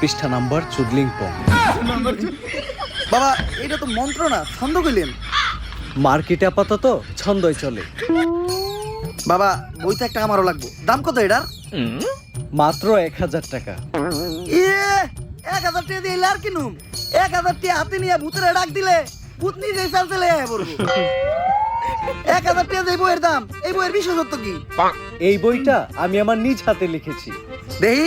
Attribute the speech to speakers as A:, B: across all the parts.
A: পৃষ্ঠা নাম্বার চুদলিং পং।
B: বাবা এটা তো মন্ত্র না ছন্দ কইলেন।
A: মার্কেটে আপাতত ছন্দই চলে।
B: বাবা বইতে একটা আমারও লাগবো। দাম কত এটার?
A: মাত্র এক হাজার টাকা।
B: ইয়ে এক হাজার টাকা দিয়ে এলে আর কিনুম এক হাজার টাকা হাতে নিয়ে ভূতের ডাক দিলে ভূত নিজে চাল চলে আয় এক হাজার টাকা এই বইয়ের দাম এই বইয়ের বিশেষত্ব কি?
A: এই বইটা আমি আমার নিজ হাতে লিখেছি।
B: দেহি?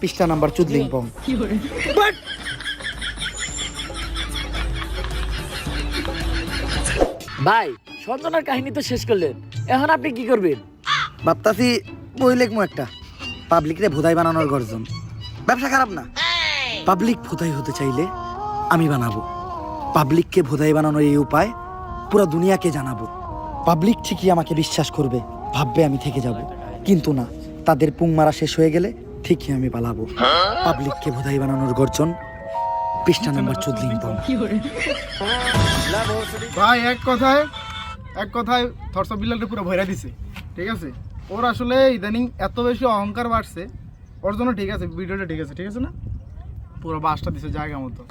B: পৃষ্ঠা নাম্বার চুদলিং পং।
C: ভাই সঞ্জনার কাহিনী তো শেষ করলেন। এখন আপনি কি করবেন?
B: ভাবতাছি বই লিখব একটা। পাবলিকরে ভোদাই বানানোর গর্জন। ব্যবসা খারাপ না? পাবলিক ভোদাই হতে চাইলে আমি বানাবো। পাবলিককে ভোদাই বানানোর এই উপায় পুরো দুনিয়াকে জানাব। পাবলিক ঠিকই আমাকে বিশ্বাস করবে ভাববে আমি থেকে যাব। কিন্তু না তাদের পুং মারা শেষ হয়ে গেলে ঠিকই আমি পালাবো। পাবলিককে ভোধাই বানানোর গর্জন। পৃষ্ঠা নাম্বার চোদ্দ
D: ভাই, এক কথায় এক কথায় থরসব বিল্লালটা পুরো ভয়রা দিছে, ঠিক আছে? ওর আসলে ইদানিং এত বেশি অহংকার বাড়ছে, ওর জন্য ঠিক আছে, ভিডিওটা ঠিক আছে ঠিক আছে না? পুরো বাসটা দিছে জায়গা মতো।